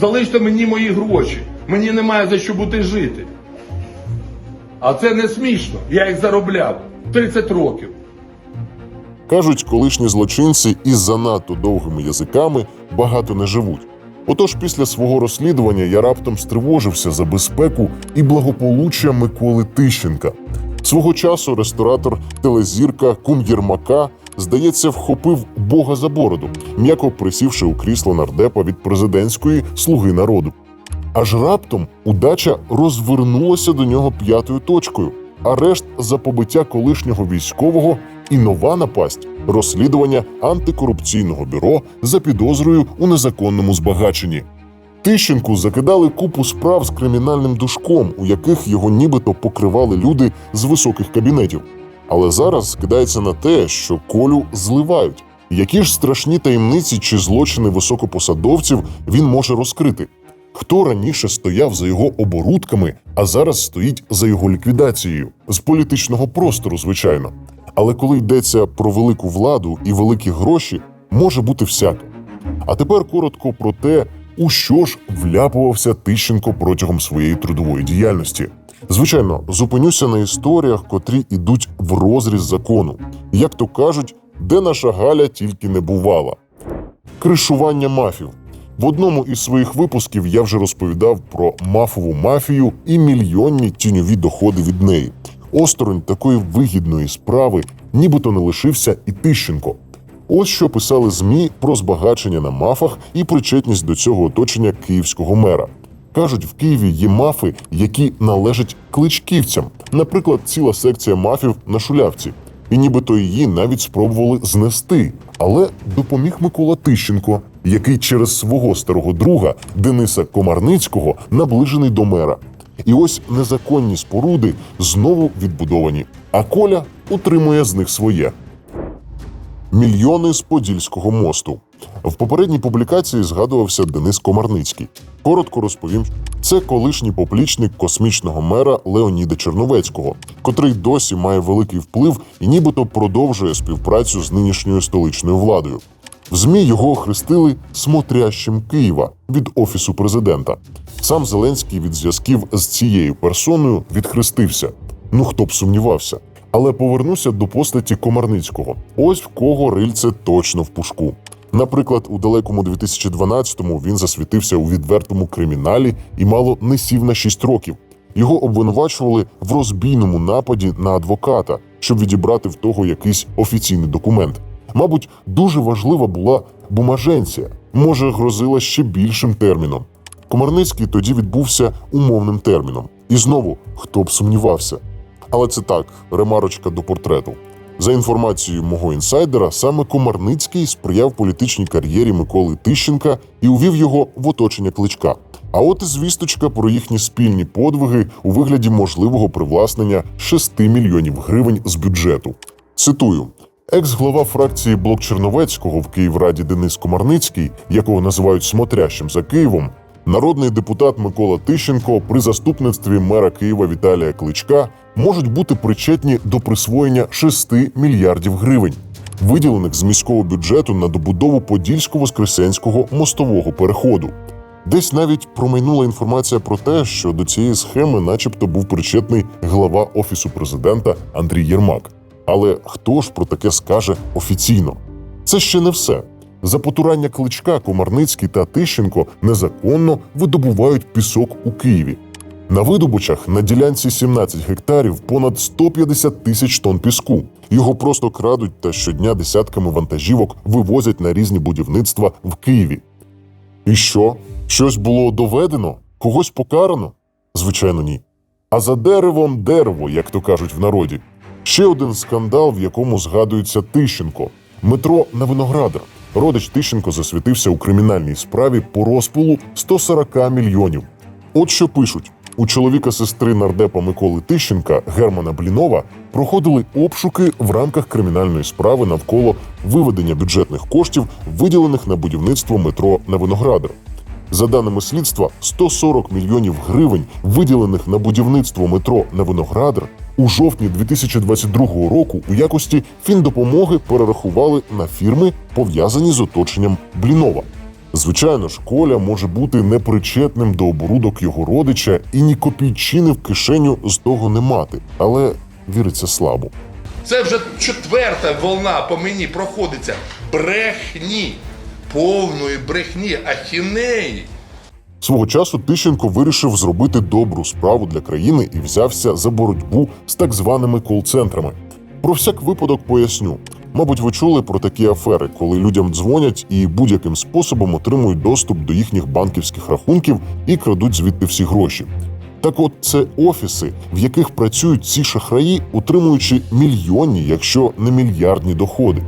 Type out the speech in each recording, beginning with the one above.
залиште мені мої гроші. Мені немає за що бути жити. А це не смішно. Я їх заробляв 30 років. Кажуть, колишні злочинці із занадто довгими язиками багато не живуть. Отож, після свого розслідування я раптом стривожився за безпеку і благополуччя Миколи Тищенка. Свого часу ресторатор телезірка кум Єрмака, здається, вхопив Бога за бороду, м'яко присівши у крісло нардепа від президентської слуги народу. Аж раптом удача розвернулася до нього п'ятою точкою. Арешт за побиття колишнього військового і нова напасть розслідування антикорупційного бюро за підозрою у незаконному збагаченні. Тищенку закидали купу справ з кримінальним душком, у яких його нібито покривали люди з високих кабінетів. Але зараз скидається на те, що колю зливають. Які ж страшні таємниці чи злочини високопосадовців він може розкрити? Хто раніше стояв за його оборудками, а зараз стоїть за його ліквідацією з політичного простору, звичайно. Але коли йдеться про велику владу і великі гроші, може бути всяке. А тепер коротко про те, у що ж вляпувався Тищенко протягом своєї трудової діяльності. Звичайно, зупинюся на історіях, котрі йдуть в розріз закону. Як то кажуть, де наша Галя тільки не бувала. Кришування мафів. В одному із своїх випусків я вже розповідав про мафову мафію і мільйонні тіньові доходи від неї. Осторонь такої вигідної справи, нібито не лишився і Тищенко. Ось що писали ЗМІ про збагачення на мафах і причетність до цього оточення київського мера. Кажуть, в Києві є мафи, які належать кличківцям, наприклад, ціла секція мафів на шулявці. І нібито її навіть спробували знести. Але допоміг Микола Тищенко, який через свого старого друга Дениса Комарницького наближений до мера. І ось незаконні споруди знову відбудовані. А Коля утримує з них своє. Мільйони з Подільського мосту. В попередній публікації згадувався Денис Комарницький. Коротко розповім, це колишній поплічник космічного мера Леоніда Черновецького, котрий досі має великий вплив і нібито продовжує співпрацю з нинішньою столичною владою. В ЗМІ його охрестили смотрящим Києва від офісу президента. Сам Зеленський від зв'язків з цією персоною відхрестився. Ну хто б сумнівався. Але повернуся до постаті Комарницького. Ось в кого рильце точно в пушку. Наприклад, у далекому 2012-му він засвітився у відвертому криміналі і мало не сів на 6 років. Його обвинувачували в розбійному нападі на адвоката, щоб відібрати в того якийсь офіційний документ. Мабуть, дуже важлива була бумаженція, може, грозила ще більшим терміном. Комарницький тоді відбувся умовним терміном. І знову хто б сумнівався. Але це так, ремарочка до портрету. За інформацією мого інсайдера, саме Комарницький сприяв політичній кар'єрі Миколи Тищенка і увів його в оточення кличка. А от і звісточка про їхні спільні подвиги у вигляді можливого привласнення 6 мільйонів гривень з бюджету. Цитую. Екс-глава фракції Блок Черновецького в Київраді Денис Комарницький, якого називають смотрящим за Києвом, народний депутат Микола Тищенко при заступництві мера Києва Віталія Кличка можуть бути причетні до присвоєння 6 мільярдів гривень, виділених з міського бюджету на добудову Подільсько-Воскресенського мостового переходу. Десь навіть промайнула інформація про те, що до цієї схеми, начебто, був причетний глава офісу президента Андрій Єрмак. Але хто ж про таке скаже офіційно? Це ще не все. За потурання кличка Комарницький та Тищенко незаконно видобувають пісок у Києві. На видобучах на ділянці 17 гектарів понад 150 тисяч тонн піску. Його просто крадуть та щодня десятками вантажівок вивозять на різні будівництва в Києві. І що? Щось було доведено? Когось покарано? Звичайно, ні. А за деревом дерево, як то кажуть в народі. Ще один скандал, в якому згадується Тищенко. Метро на Виноградар. Родич Тищенко засвітився у кримінальній справі по розпилу 140 мільйонів. От що пишуть: у чоловіка сестри нардепа Миколи Тищенка Германа Блінова проходили обшуки в рамках кримінальної справи навколо виведення бюджетних коштів, виділених на будівництво метро на Виноградар. За даними слідства, 140 мільйонів гривень, виділених на будівництво метро на Виноградар, у жовтні 2022 року у якості фіндопомоги перерахували на фірми, пов'язані з оточенням Блінова. Звичайно ж, Коля може бути непричетним до оборудок його родича і ні копійчини в кишеню з того не мати, але віриться слабо. Це вже четверта волна по мені проходиться брехні, повної брехні, ахінеї. Свого часу Тищенко вирішив зробити добру справу для країни і взявся за боротьбу з так званими кол-центрами. Про всяк випадок поясню. Мабуть, ви чули про такі афери, коли людям дзвонять і будь-яким способом отримують доступ до їхніх банківських рахунків і крадуть звідти всі гроші. Так от це офіси, в яких працюють ці шахраї, утримуючи мільйонні, якщо не мільярдні доходи.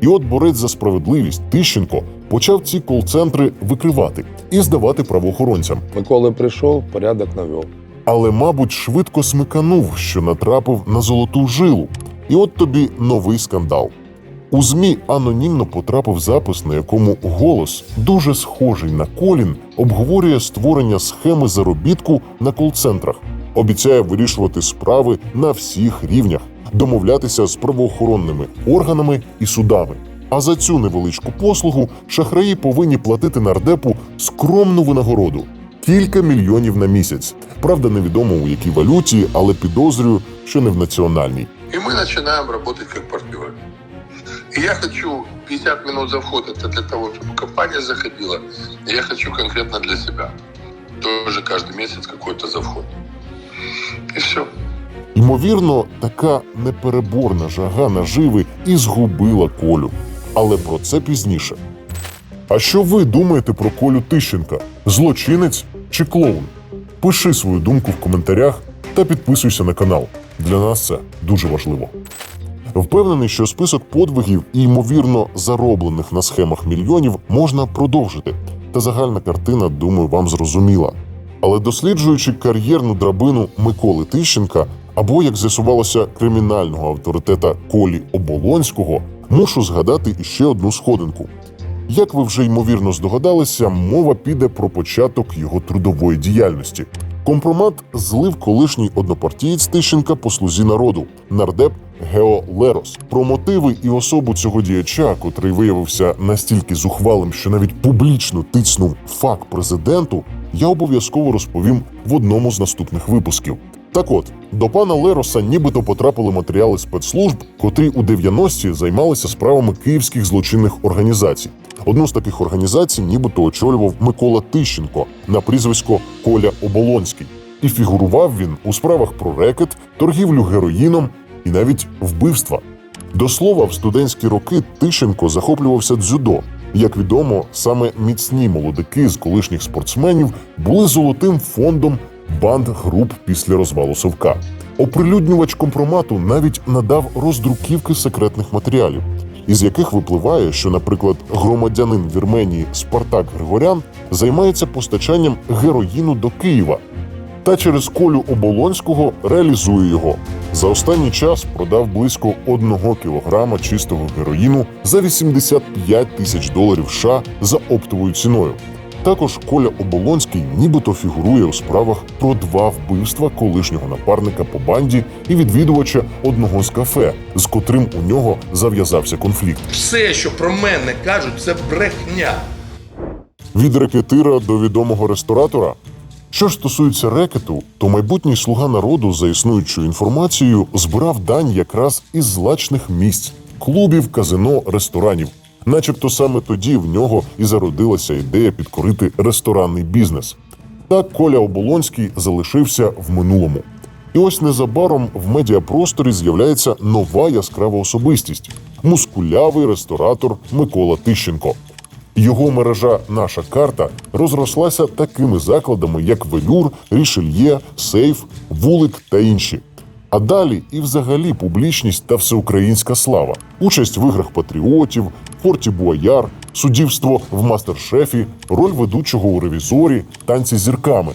І от борець за справедливість Тищенко почав ці кол-центри викривати і здавати правоохоронцям. Микола прийшов, порядок навел. Але, мабуть, швидко смиканув, що натрапив на золоту жилу. І от тобі новий скандал. У ЗМІ анонімно потрапив запис, на якому голос, дуже схожий на колін, обговорює створення схеми заробітку на кол-центрах, обіцяє вирішувати справи на всіх рівнях, домовлятися з правоохоронними органами і судами. А за цю невеличку послугу шахраї повинні платити нардепу скромну винагороду кілька мільйонів на місяць. Правда, невідомо у якій валюті, але підозрюю, що не в національній. И мы начинаем работать как партнеры. И я хочу 50 минут за вход, это для того, чтобы компания заходила. И я хочу конкретно для себя. Тоже каждый месяц какой-то за вход. И все. Ймовірно, така непереборна жага наживи і згубила Колю. Але про це пізніше. А що ви думаєте про Колю Тищенка? Злочинець чи клоун? Пиши свою думку в коментарях та підписуйся на канал. Для нас це дуже важливо. Впевнений, що список подвигів і ймовірно зароблених на схемах мільйонів можна продовжити. Та загальна картина, думаю, вам зрозуміла. Але досліджуючи кар'єрну драбину Миколи Тищенка або, як з'ясувалося, кримінального авторитета Колі Оболонського, мушу згадати іще одну сходинку. Як ви вже ймовірно здогадалися, мова піде про початок його трудової діяльності. Компромат злив колишній однопартієць Тищенка по слузі народу, нардеп Гео Лерос. Про мотиви і особу цього діяча, котрий виявився настільки зухвалим, що навіть публічно тицнув фак президенту, я обов'язково розповім в одному з наступних випусків. Так от, до пана Лероса нібито потрапили матеріали спецслужб, котрі у 90-ті займалися справами київських злочинних організацій. Одну з таких організацій нібито очолював Микола Тищенко на прізвисько Коля Оболонський. І фігурував він у справах про рекет, торгівлю героїном і навіть вбивства. До слова, в студентські роки Тищенко захоплювався дзюдо. Як відомо, саме міцні молодики з колишніх спортсменів були золотим фондом банд груп після розвалу Совка. Оприлюднювач компромату навіть надав роздруківки секретних матеріалів, із яких випливає, що, наприклад, громадянин Вірменії Спартак Григорян займається постачанням героїну до Києва та через колю Оболонського реалізує його. За останній час продав близько одного кілограма чистого героїну за 85 тисяч доларів США за оптовою ціною. Також Коля Оболонський нібито фігурує у справах про два вбивства колишнього напарника по банді і відвідувача одного з кафе, з котрим у нього зав'язався конфлікт. Все, що про мене кажуть, це брехня. Від рекетира до відомого ресторатора. Що ж стосується рекету, то майбутній слуга народу за існуючою інформацією збирав дань якраз із злачних місць клубів, казино, ресторанів. Начебто саме тоді в нього і зародилася ідея підкорити ресторанний бізнес. Так Коля Оболонський залишився в минулому. І ось незабаром в медіапросторі з'являється нова яскрава особистість мускулявий ресторатор Микола Тищенко. Його мережа Наша карта розрослася такими закладами, як Велюр, Рішельє, Сейф, Вулик та інші. А далі і взагалі публічність та всеукраїнська слава, участь в іграх патріотів, форті Буаяр, суддівство в мастер-шефі, роль ведучого у ревізорі, танці зірками,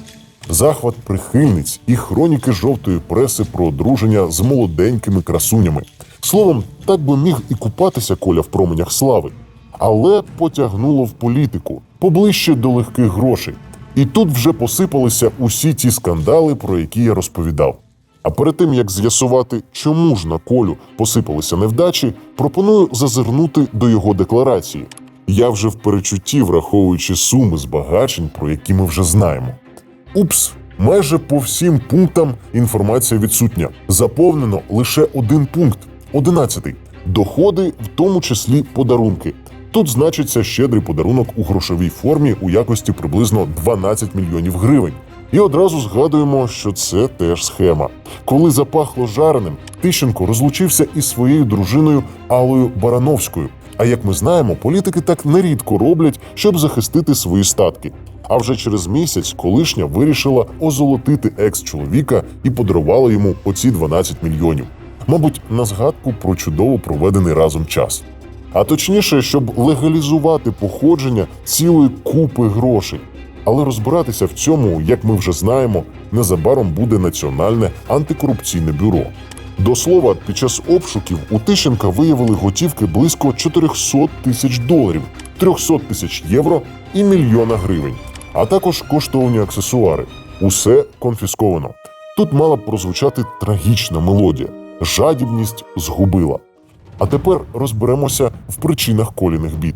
захват прихильниць і хроніки жовтої преси про одруження з молоденькими красунями. Словом, так би міг і купатися Коля в променях слави але потягнуло в політику поближче до легких грошей. І тут вже посипалися усі ті скандали, про які я розповідав. А перед тим як з'ясувати, чому ж на колю посипалися невдачі, пропоную зазирнути до його декларації. Я вже в перечутті, враховуючи суми збагачень, про які ми вже знаємо. Упс, майже по всім пунктам інформація відсутня. Заповнено лише один пункт одинадцятий. Доходи, в тому числі подарунки. Тут значиться щедрий подарунок у грошовій формі у якості приблизно 12 мільйонів гривень. І одразу згадуємо, що це теж схема. Коли запахло жареним, Тищенко розлучився із своєю дружиною Алою Барановською. А як ми знаємо, політики так нерідко роблять, щоб захистити свої статки. А вже через місяць колишня вирішила озолотити екс-чоловіка і подарувала йому оці 12 мільйонів. Мабуть, на згадку про чудово проведений разом час. А точніше, щоб легалізувати походження цілої купи грошей. Але розбиратися в цьому, як ми вже знаємо, незабаром буде Національне антикорупційне бюро. До слова, під час обшуків у Тищенка виявили готівки близько 400 тисяч доларів, 300 тисяч євро і мільйона гривень, а також коштовні аксесуари. Усе конфісковано. Тут мала б прозвучати трагічна мелодія. Жадібність згубила. А тепер розберемося в причинах коліних бід.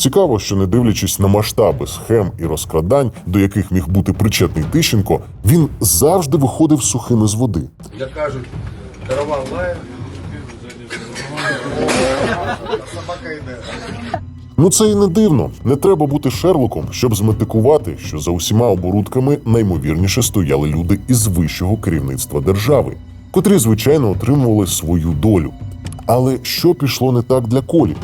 Цікаво, що не дивлячись на масштаби схем і розкрадань, до яких міг бути причетний Тищенко, він завжди виходив сухими з води. Як кажуть, караван лає. Ну це і не дивно. Не треба бути Шерлоком, щоб зметикувати, що за усіма оборудками наймовірніше стояли люди із вищого керівництва держави, котрі, звичайно, отримували свою долю. Але що пішло не так для Колі?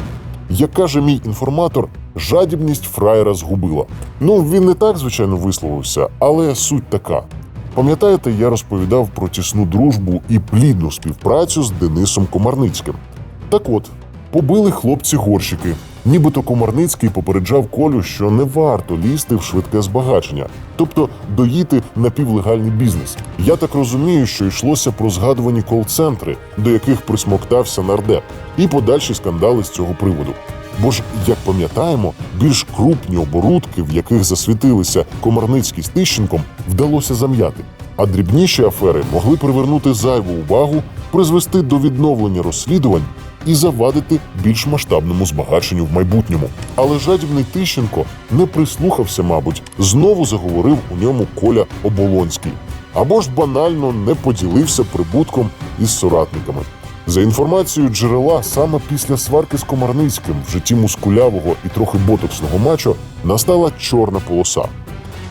Як каже мій інформатор, жадібність фраєра згубила. Ну він не так, звичайно, висловився, але суть така. Пам'ятаєте, я розповідав про тісну дружбу і плідну співпрацю з Денисом Комарницьким. Так от, побили хлопці горщики. Нібито Комарницький попереджав Колю, що не варто лізти в швидке збагачення, тобто доїти напівлегальний бізнес. Я так розумію, що йшлося про згадувані кол-центри, до яких присмоктався нардеп, і подальші скандали з цього приводу. Бо ж, як пам'ятаємо, більш крупні оборудки, в яких засвітилися Комарницький з Тищенком, вдалося зам'яти. А дрібніші афери могли привернути зайву увагу, призвести до відновлення розслідувань і завадити більш масштабному збагаченню в майбутньому. Але жадібний Тищенко не прислухався, мабуть, знову заговорив у ньому Коля Оболонський. Або ж банально не поділився прибутком із соратниками. За інформацією джерела, саме після сварки з Комарницьким в житті мускулявого і трохи ботоксного мачо настала чорна полоса.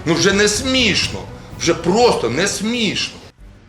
Ну вже не смішно. Вже просто не смішно.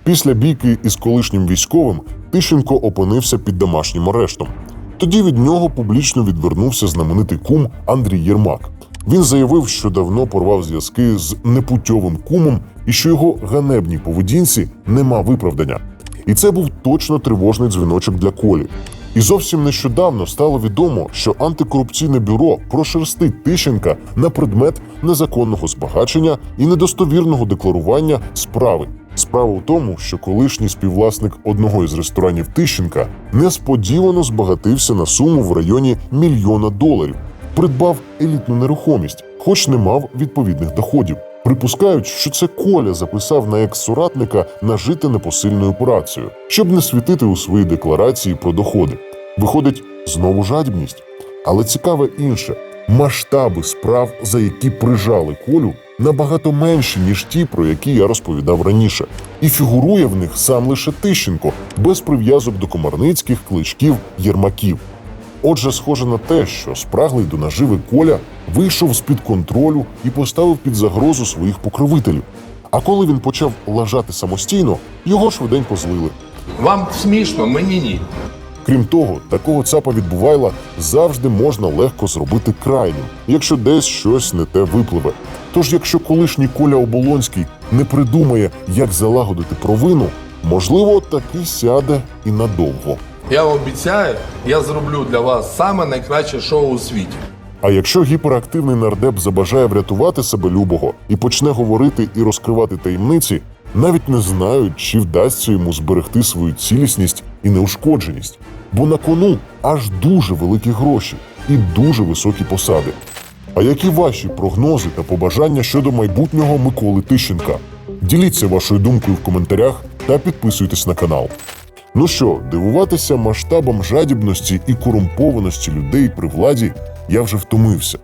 Після бійки із колишнім військовим Тищенко опинився під домашнім арештом. Тоді від нього публічно відвернувся знаменитий кум Андрій Єрмак. Він заявив, що давно порвав зв'язки з непутьовим кумом і що його ганебній поведінці нема виправдання. І це був точно тривожний дзвіночок для Колі. І зовсім нещодавно стало відомо, що антикорупційне бюро прошерстить Тищенка на предмет незаконного збагачення і недостовірного декларування справи. Справа в тому, що колишній співвласник одного із ресторанів Тищенка несподівано збагатився на суму в районі мільйона доларів, придбав елітну нерухомість, хоч не мав відповідних доходів. Припускають, що це Коля записав на екс-соратника нажити непосильною операцією, щоб не світити у своїй декларації про доходи. Виходить, знову жадібність. Але цікаве інше: масштаби справ, за які прижали Колю, набагато менші, ніж ті, про які я розповідав раніше. І фігурує в них сам лише Тищенко, без прив'язок до комарницьких, кличків, єрмаків. Отже, схоже на те, що спраглий до наживи Коля вийшов з-під контролю і поставив під загрозу своїх покровителів. А коли він почав лажати самостійно, його швиденько злили. Вам смішно, мені ні. Крім того, такого цапа відбувайла завжди можна легко зробити крайнім, якщо десь щось не те випливе. Тож, якщо колишній Коля Оболонський не придумає, як залагодити провину, можливо, таки сяде і надовго. Я обіцяю, я зроблю для вас саме найкраще шоу у світі. А якщо гіперактивний нардеп забажає врятувати себе любого і почне говорити і розкривати таємниці, навіть не знають, чи вдасться йому зберегти свою цілісність і неушкодженість. Бо на кону аж дуже великі гроші і дуже високі посади. А які ваші прогнози та побажання щодо майбутнього Миколи Тищенка? Діліться вашою думкою в коментарях та підписуйтесь на канал. Ну що, дивуватися масштабам жадібності і корумпованості людей при владі я вже втомився.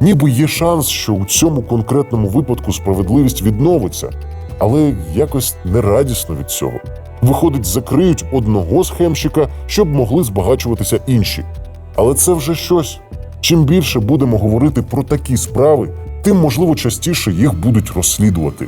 Ніби є шанс, що у цьому конкретному випадку справедливість відновиться, але якось нерадісно від цього. Виходить, закриють одного схемщика, щоб могли збагачуватися інші. Але це вже щось. Чим більше будемо говорити про такі справи, тим можливо частіше їх будуть розслідувати.